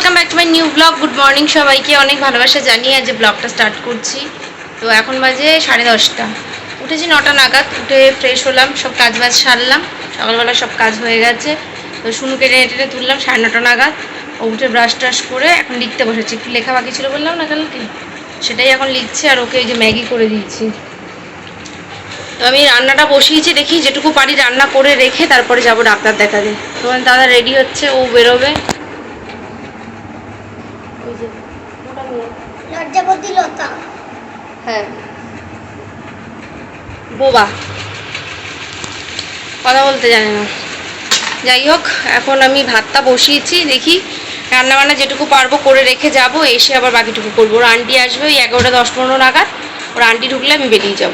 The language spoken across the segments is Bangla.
Welcome back to my new blog good morning সবাইকে। অনেক ভালোবাসা জানিয়ে আজ ব্লগটা স্টার্ট করছি। তো এখন বাজে সাড়ে দশটা। উঠেছি নটা নাগাদ। উঠে ফ্রেশ হলাম, সব কাজ বাজ সারলাম। সকালবেলা সব কাজ হয়ে গেছে। তো শুনু কেটে টেটে তুললাম সাড়ে নটা নাগাদ। ও উঠে ব্রাশ ট্রাশ করে এখন লিখতে বসেছি। একটু লেখা বাকি ছিল বললাম না কালকে? সেটাই এখন লিখছি আর ওকে এই যে ম্যাগি করে দিয়েছি। তো আমি রান্নাটা বসিয়েছি, দেখি যেটুকু পারি রান্না করে রেখে তারপরে যাব ডাক্তার দেখাতে। তোমার দাদা রেডি হচ্ছে, ও বেরোবে ওই যে, ওটা নিয়ে। হ্যাঁ। বোবা। কথা বলতে জানি না। যাই হোক, এখন আমি ভাতটা বসিয়েছি, দেখি রান্নাবান্না যেটুকু পারব করে রেখে যাব, এসে আবার বাকিটুকু করব। ওর আন্টি আসবে ওই এগারোটা, দশ, পনেরো নাগাদ। ওর আন্টি ঢুকলে আমি বেরিয়ে যাব।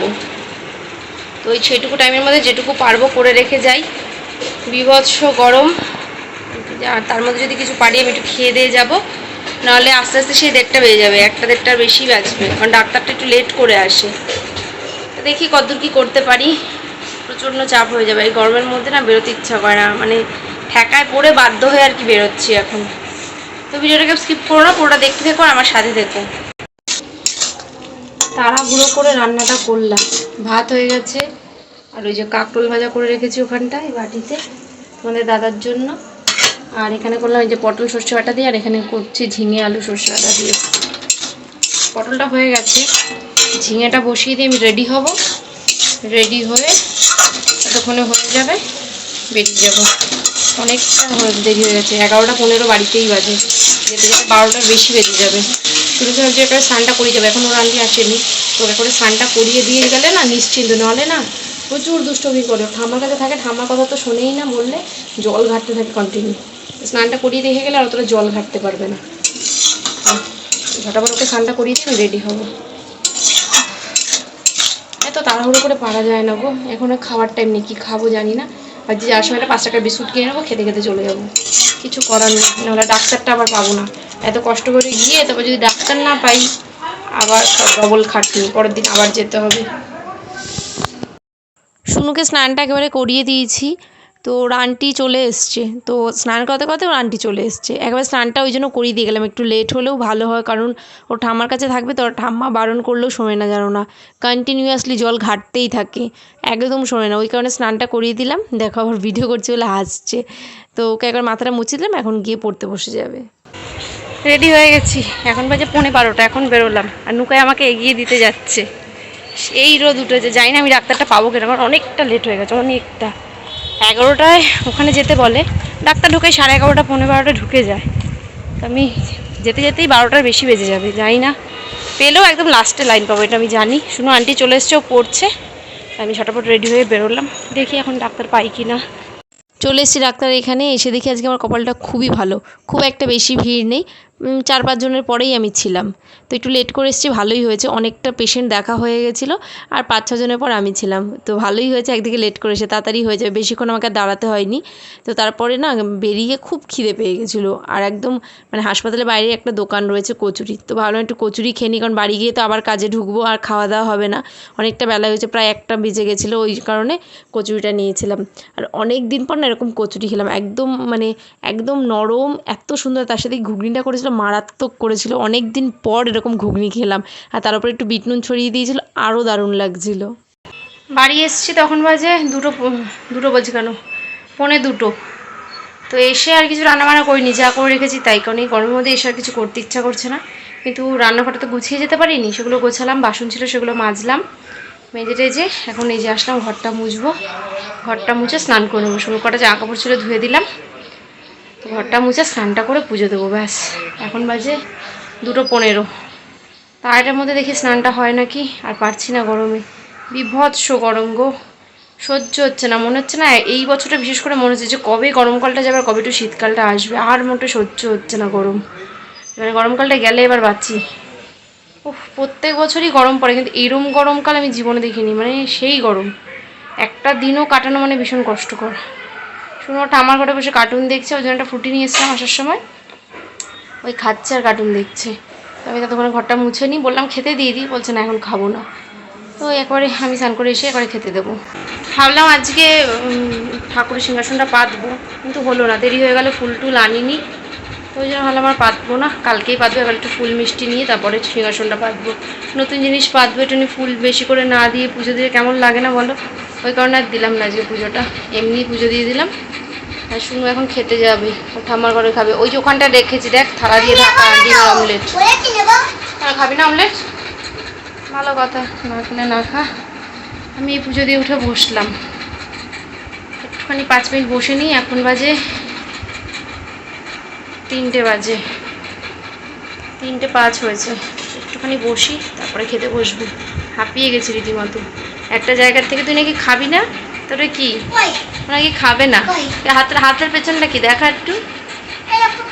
তো ওই সেটুকু টাইমের মধ্যে যেটুকু পারব করে রেখে যাই। বিভৎস গরম। আর তার মধ্যে যদি কিছু পারি, আমি একটু খেয়ে দিয়ে যাব। নাহলে আস্তে আস্তে সেই দেড়টা বেজে যাবে। একটা দেড়টার বেশি বাজবে কারণ ডাক্তারটা একটু লেট করে আসে। দেখি কতদূর কি করতে পারি। প্রচণ্ড চাপ হয়ে যাবে। এই গরমের মধ্যে না বেরোতে ইচ্ছা করে না। মানে ঠেকায় পড়ে বাধ্য হয়ে আর কি বেরোচ্ছি এখন। তো ভিডিওটাকে স্কিপ করো না, পুরোটা দেখতে থেকো আর আমার সাথে থেকো। তাড়াহুড়ো করে রান্নাটা করলাম। ভাত হয়ে গেছে। আর ওই যে কাকরোল ভাজা করে রেখেছি ওখানটায়, বাটিতে। তোমাদের দাদার জন্য। আর এখানে করলাম এই যে পটল সর্ষে বাটা দিয়ে, আর এখানে করছি ঝিঙে আলু সর্ষে বাটা দিয়ে। পটলটা হয়ে গেছে। ঝিঙেটা বসিয়ে দিয়ে আমি রেডি হব। রেডি হয়ে ততক্ষণে হয়ে যাবে। বেরিয়ে যাব। অনেকটা দেরি হয়ে গেছে। এগারোটা পনেরো বাড়িতেই বাজে। যেতে যেতে বারোটার বেশি বেজে যাবে। শুরু করে যে একটা স্নানটা করিয়ে যাবে। এখন ওর আন্টি আসেনি। তো করে স্নানটা করিয়ে দিয়ে গেলে না নিশ্চিন্ত নাহলে না প্রচুর দুষ্টমি করে। ঠাম্মার কাছে থাকে, ঠাম্মার কথা তো শোনেই না বললে। জল ঘাটতে থাকে কন্টিনিউ স্নানটা করিয়ে দেখে গেলে আর অতটা জল ঘাটতে পারবে না। ঝটাপট ওকে স্নানটা করিয়ে দিয়ে রেডি হব। এত তাড়াহুড়ো করে পারা যায় না গো। এখন খাওয়ার টাইম নেই, কী খাব জানি না। আর যে যার সময়টা পাঁচ টাকার বিস্কুট কিনে নেব, খেতে খেতে চলে যাব। কিছু করার নেই, নাহলে ডাক্তারটা আবার পাবো না। এত কষ্ট করে গিয়ে তারপর যদি ডাক্তার না পাই, আবার ডবল খাটনি, পরের দিন আবার যেতে হবে। শুনুকে স্নানটা একেবারে করিয়ে দিয়েছি। তো ওর আন্টি চলে এসছে। তো স্নান করতে করতে ওর আন্টি চলে এসছে। একবার স্নানটা ওই জন্য করিয়ে দিয়ে গেলাম। একটু লেট হলেও ভালো হয় কারণ ও ঠাম্মার কাছে থাকবে তো ওর ঠাম্মা বারণ করলেও শোনে না জানো না। কন্টিনিউয়াসলি জল ঘাটতেই থাকে। একদম শোনে না। ওই কারণে স্নানটা করিয়ে দিলাম। দেখো আবার ভিডিও করছে বলে হাসছে। তো ওকে একবার মাথাটা মুছে দিলাম। এখন গিয়ে পড়তে বসে যাবে। রেডি হয়ে গেছি। এখন বাজে পৌনে বারোটা। এখন বেরোলাম। আর নুকাই আমাকে এগিয়ে দিতে যাচ্ছে। এই রোদ উঠেছে। জানি না আমি ডাক্তারটা পাবো কিনা। আমার অনেকটা লেট হয়ে গেছে। অনেকটা। এগারোটায় ওখানে যেতে বলে। ডাক্তার ঢুকে সাড়ে এগারোটা পনেরো বারোটায় ঢুকে যায়। তো আমি যেতে যেতেই বারোটার বেশি বেজে যাবে, জানি না। পেলেও একদম লাস্টে লাইন পাবো, এটা আমি জানি। শুনো আন্টি চলে এসছে, ও পড়ছে। আমি ছটাপট রেডি হয়ে বেরোলাম। দেখি এখন ডাক্তার পাই কি না চলে এসেছি ডাক্তার এখানে, এসে দেখি আজকে আমার কপালটা খুবই ভালো। খুব একটা বেশি ভিড় নেই। চার পাঁচজনের পরেই আমি ছিলাম। তো একটু লেট করে এসেছি, ভালোই হয়েছে। অনেকটা পেশেন্ট দেখা হয়ে গেছিল আর পাঁচ ছজনের পর আমি ছিলাম। তো ভালোই হয়েছে, একদিকে লেট করে এসে তাড়াতাড়ি হয়ে যাবে। বেশিক্ষণ আমাকে দাঁড়াতে হয়নি। তো তারপরে না, বেরিয়ে খুব খিদে পেয়ে গেছিল। আর একদম মানে হাসপাতালের বাইরে একটা দোকান রয়েছে কচুরি। তো ভাবলাম একটু কচুরি খেয়ে নিই, কারণ বাড়ি গিয়ে তো আবার কাজে ঢুকবো আর খাওয়া দাওয়া হবে না। অনেকটা বেলা হয়েছে, প্রায় একটা বেজে গেছিল, ওই কারণে কচুরিটা নিয়েছিলাম। আর অনেক দিন পর না এরকম কচুরি খেলাম। একদম মানে একদম নরম, এত সুন্দর, তার সাথে ঘুগনিটা করেছিল মারাত্মক করেছিল। অনেক দিন পর এরকম ঘুগনি খেলাম। আর তার উপরে একটু বিট নুন ছড়িয়ে দিয়েছিল আরও দারুণ লাগছিল। বাড়ি এসছি তখন বাজে দুটো দুটো বলছি কেন? পনে দুটো। তো এসে আর কিছু রান্নাবান্না করিনি, যা করে রেখেছি তাই। কারণ এই গরমের মধ্যে এসে আর কিছু করতে ইচ্ছা করছে না। কিন্তু রান্নাঘরটা তো গুছিয়ে যেতে পারিনি, সেগুলো গোছালাম, বাসন ছিল সেগুলো মাজলাম। মেজে টেজে এখন এই যে আসলাম, ঘরটা মুছবো। ঘরটা মুছে স্নান করে নেব। শুরু কটা জামা কাপড় ছিল ধুয়ে দিলাম। ঘরটা মুছে স্নানটা করে পুজো দেবো, ব্যাস। এখন বাজে দুটো পনেরো। তারটার মধ্যে দেখি স্নানটা হয় নাকি? আর পারছি না গরমে। বিভৎস গরম গো। সহ্য হচ্ছে না। মনে হচ্ছে না এই বছরটা বিশেষ করে মনে হচ্ছে যে কবে গরমকালটা যাবে আর কবে একটু শীতকালটা আসবে। আর মোটে সহ্য হচ্ছে না গরম। মানে গরমকালটা গেলে এবার বাঁচি। উফ, প্রত্যেক বছরই গরম পড়ে, কিন্তু এরম গরমকাল আমি জীবনে দেখিনি। মানে সেই গরম। একটা দিনও কাটানো মানে ভীষণ কষ্টকর। শুনো ওটা আমার ঘরে বসে কার্টুন দেখছে ওই জন্য একটা ফুটি নিয়ে এসেছিলাম আসার সময়। ওই খাচ্ছে আর কার্টুন দেখছে। তো আমি ততক্ষণে ঘরটা মুছে নিই, বললাম খেতে দিয়ে দিই, বলছে না, এখন খাব না। তো একবারে আমি স্নান করে এসে একবারে খেতে দেবো। ভাবলাম আজকে ঠাকুরের সিংহাসনটা পাতবো, কিন্তু হলো না, দেরি হয়ে গেল, ফুল টুল আনিনি। তো ওই জন্য ভাবলাম আমার পাতবো না, কালকেই পাতবো, এবার একটু ফুল মিষ্টি নিয়ে তারপরে সিংহাসনটা পাতবো। নতুন জিনিস পাতবো একটু ফুল বেশি করে না দিয়ে পুজো দিয়ে কেমন লাগে না বলো? ওই কারণে আর দিলাম না আজকে পুজোটা। এমনি পুজো দিয়ে দিলাম। আর শুনু এখন খেতে যাবে। ও ঠাম্মার ঘরে খাবে। ওই যে ওখানটা রেখেছি, দেখ, থালা দিয়ে ঢাকা ডিমের অমলেট খাবি না অমলেট ভালো কথা, না খেলে না খা। আমি এই পুজো দিয়ে উঠে বসলাম। একটুখানি পাঁচ মিনিট বসে নিই, এখন বাজে তিনটে বাজে। তিনটে পাঁচ হয়েছে। একটুখানি বসি। তারপরে খেতে বসবো। হাঁপিয়ে গেছি রীতিমতো। একটা জায়গার থেকে তুই নাকি খাবি না? তোরে কি? নাকি খাবে না? হাতের হাতের পেছনটা কি? দেখা একটু।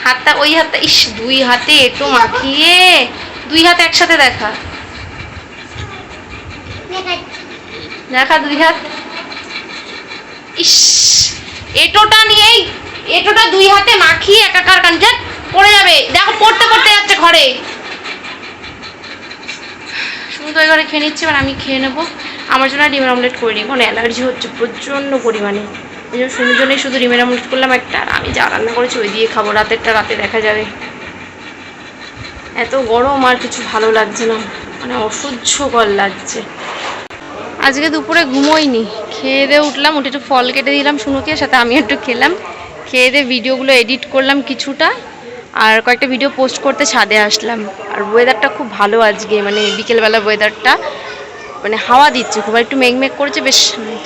হাতটা ওই হাতটা ইস দুই হাতে এটো মাখিয়ে দুই হাতে একসাথে দেখা। দেখা দুই হাত। ইস এটোটা নিয়েই এটোটা দুই হাতে মাখিয়ে একাকার কাঞ্চে পড়ে যাবে। দেখো পড়তে পড়তে যাচ্ছে ঘরে। শুধু তো এবারে খেয়ে নিচ্ছি, এবার আমি খেয়ে নেব। আমার জন্য ডিমের অমলেট করে নিই কোনো অ্যালার্জি হচ্ছে প্রচণ্ড পরিমাণে। এই জন্য শুনুর জন্যই শুধু ডিমের অমলেট করলাম একটা, আর আমি যা রান্না করেছি ওই দিয়ে খাব। রাতেরটা রাতে দেখা যাবে। এত গরম আর কিছু ভালো লাগছে না। মানে অসহ্যকর লাগছে। আজকে দুপুরে ঘুমোইনি। খেয়ে দিয়ে উঠলাম, উঠে একটু ফল কেটে দিলাম শুনুকে সাথে আমি একটু খেলাম। খেয়ে দিয়ে ভিডিওগুলো এডিট করলাম কিছুটা। আর কয়েকটা ভিডিও পোস্ট করতে ছাদে আসলাম। আর ওয়েদারটা খুব ভালো আজকে মানে বিকেলবেলা ওয়েদারটা মানে হাওয়া দিচ্ছে, খুব একটু মেঘমেঘ করছে, বেশ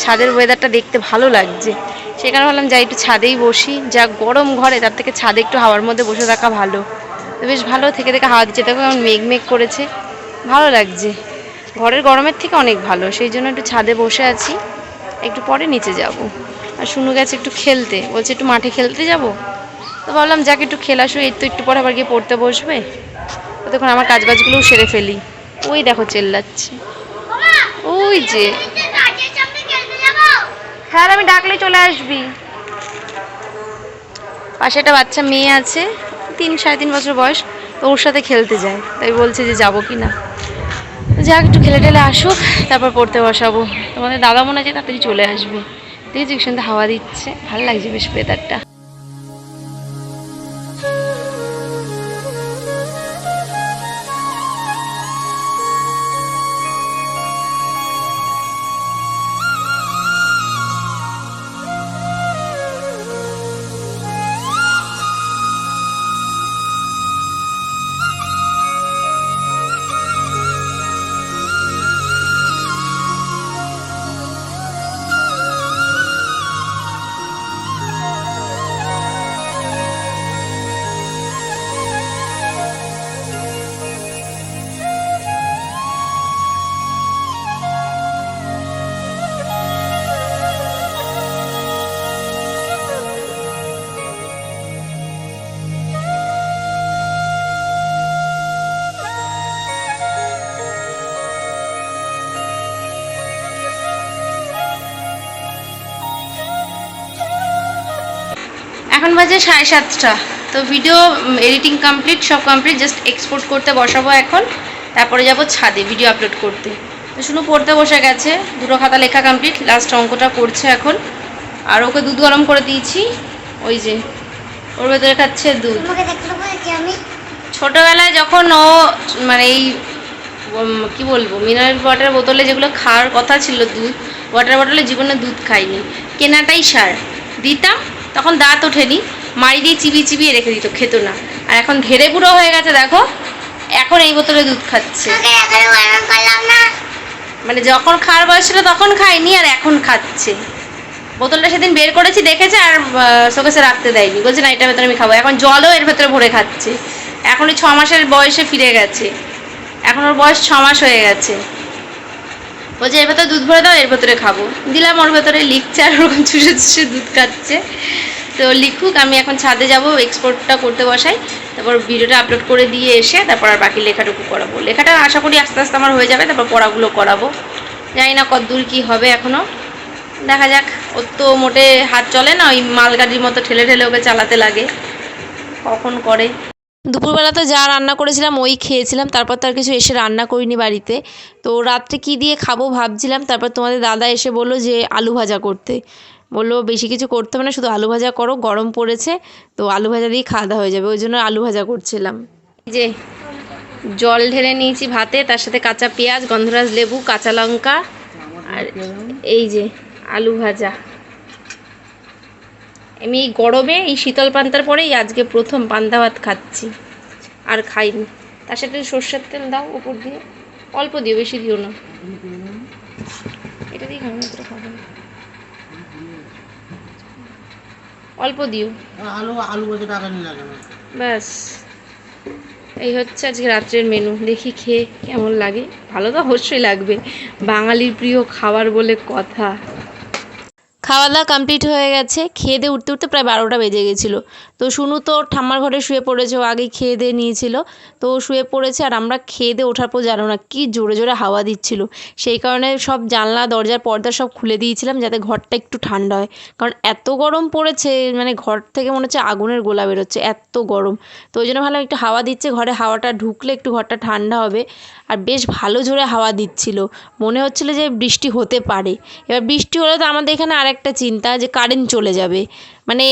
ছাদের ওয়েদারটা দেখতে ভালো লাগছে। কারণে ভাবলাম যাই একটু ছাদেই বসি, যা গরম ঘরে, তার থেকে ছাদে একটু হাওয়ার মধ্যে বসে থাকা ভালো। তো বেশ ভালো, থেকে থেকে হাওয়া দিচ্ছে, দেখো কেমন মেঘমেঘ করেছে, ভালো লাগছে। ঘরের গরমের থেকে অনেক ভালো, সেই জন্য একটু ছাদে বসে আছি, একটু পরে নিচে যাব। আর শুনু গেছে একটু খেলতে, বলছে একটু মাঠে খেলতে যাব? তো ভাবলাম, যাকে, একটু খেলাসো এই তো একটু পরে আবার গিয়ে পড়তে বসবে। তখন আমার কাজবাজগুলোও সেরে ফেলি। ওই দেখো, চেল্লাচ্ছে। ওই যে। যে হ্যাঁ আমি ডাকলে চলে আসবি। পাশে একটা বাচ্চা মেয়ে আছে, তিন, সাড়ে তিন বছর বয়স, তো ওর সাথে খেলতে যায়। তাই বলছে যে যাব কি না। যাক, একটু খেলে টেলে আসুক, তারপর পড়তে বসাবো। তোমাদের দাদা মনে আছে তাড়াতাড়ি চলে আসবে। দেখেছি সুন্দর হাওয়া দিচ্ছে। ভালো লাগছে বেশ ওয়েদারটা বাজে সাড়ে সাতটা। তো ভিডিও এডিটিং কমপ্লিট সব কমপ্লিট জাস্ট এক্সপোর্ট করতে বসাবো এখন। তারপরে যাব ছাদে ভিডিও আপলোড করতে। তো শুধু পড়তে বসে গেছে। দুটো খাতা লেখা কমপ্লিট লাস্ট অঙ্কটা করছে এখন। আর ওকে দুধ গরম করে দিয়েছি। ওই যে ওর ভেতরে খাচ্ছে দুধ। ছোটোবেলায় যখন ও মানে এই কি বলব মিনারেল ওয়াটার বোতলে যেগুলো খাওয়ার কথা ছিল দুধ ওয়াটার বটলে জীবনে দুধ খাইনি। কেনাটাই সার। দিতাম তখন দাঁত ওঠেনি। মাড়ি দিয়ে চিবিয়ে চিবিয়ে রেখে দিত খেত না। আর এখন ধেড়ে বুড়ো হয়ে গেছে দেখো। এখন এই বোতলে দুধ খাচ্ছে। মানে যখন খাওয়ার বয়স ছিল তখন খায়নি আর এখন খাচ্ছে। বোতলটা সেদিন বের করেছি দেখেছে আর শোকেসে রাখতে দেয়নি। বলছে না এটার ভেতরে আমি খাব। এখন জলও এর ভেতরে ভরে খাচ্ছে। এখন ওই ছ মাসের বয়সে ফিরে গেছে। এখন ওর বয়স ছ মাস হয়ে গেছে। বলছে এর ভেতরে দুধ ভরে দাও এর ভেতরে খাব। দিলাম ওর ভেতরে লিখছে আর ওরকম চুষে চুষে দুধ খাচ্ছে। তো লিখুক, আমি এখন ছাদে যাব এক্সপোর্টটা করতে বসাই। তারপর ভিডিওটা আপলোড করে দিয়ে এসে তারপর আর বাকি লেখাটুকু করাবো। লেখাটা আশা করি আস্তে আস্তে আমার হয়ে যাবে, তারপর পড়াগুলো করাবো। জানি না কতদূর কী হবে এখনও দেখা যাক, ওর তো মোটে হাত চলে না, ওই মালগাড়ির মতো ঠেলে ঠেলে ওকে চালাতে লাগে। কখন করে। দুপুরবেলা তো যা রান্না করেছিলাম, ওই খেয়েছিলাম। তারপর তো আর কিছু এসে রান্না করিনি বাড়িতে। তো রাত্রে কি দিয়ে খাব ভাবছিলাম। তারপর তোমাদের দাদা এসে বলল যে আলু ভাজা করতে। বলল, বেশি কিছু করতে হবে না, শুধু আলু ভাজা করো, গরম পড়েছে, তো আলু ভাজা দিয়ে খাওয়া দাওয়া হয়ে যাবে। ওই জন্য আলু ভাজা করছিলাম। যে জল ঢেলে নিয়েছি ভাতে, তার সাথে কাঁচা পেঁয়াজ, গন্ধরাজ লেবু, কাঁচা লঙ্কা, আর এই যে আলু ভাজা। আমি এই গরমে, এই শীতল পান্তার পরেই আজকে প্রথম পান্তা ভাত খাচ্ছি, আর খাইনি। তার সাথে সর্ষের তেল দাও উপর দিয়ে, অল্প দিও, বেশি দিও না। এটা দিয়ে খাব অল্প দিও। আলু আলু বলতে টাকা নিয়ে লাগে ব্যাস। এই হচ্ছে আজকে রাত্রের মেনু দেখি খেয়ে কেমন লাগে। ভালো তো অবশ্যই লাগবে। বাঙালির প্রিয় খাবার বলে কথা। খাওয়া দাওয়া কমপ্লিট হয়ে গেছে। খেয়ে দিয়ে উঠতে উঠতে প্রায় বারোটা বেজে গেছিল। তো শুনু তো ঠাম্মার ঘরে শুয়ে পড়েছে, ও আগেই খেয়ে দিয়ে নিয়েছিল। তো শুয়ে পড়েছে আর আমরা খেয়ে দিয়ে ওঠার পর জানো না কি জোরে জোরে হাওয়া দিচ্ছিল। সেই কারণে সব জানলা, দরজার পর্দা সব খুলে দিয়েছিলাম যাতে ঘরটা একটু ঠান্ডা হয়। কারণ এত গরম পড়েছে মানে ঘর থেকে মনে হচ্ছে আগুনের গোলা বেরোচ্ছে, এত গরম। তো ওই জন্য ভাবলাম একটু হাওয়া দিচ্ছে, ঘরে হাওয়াটা ঢুকলে একটু ঘরটা ঠান্ডা হবে। আর বেশ ভালো জোরে হাওয়া দিচ্ছিল। মনে হচ্ছিল যে বৃষ্টি হতে পারে। এবার বৃষ্টি হলে তো আমাদের এখানে আরেকটা চিন্তা যে কারেন্ট চলে যাবে। মানে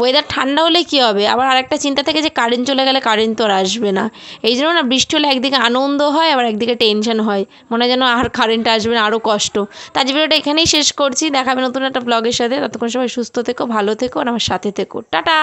ওয়েদার ঠান্ডা হলে কী হবে? আবার আরেকটা চিন্তা থাকে যে কারেন্ট চলে গেলে কারেন্ট তো আর আসবে না। এই জন্য না বৃষ্টি হলে একদিকে আনন্দ হয়, আবার একদিকে টেনশন হয়। মনে হয় যেন আর কারেন্ট আসবে না আরও কষ্ট। তার ভিডিওটা এখানেই শেষ করছি। দেখাবে নতুন একটা ব্লগের সাথে। ততক্ষণ সবাই সুস্থ থেকো, ভালো থেকো, আর আমার সাথে থেকো। টাটা!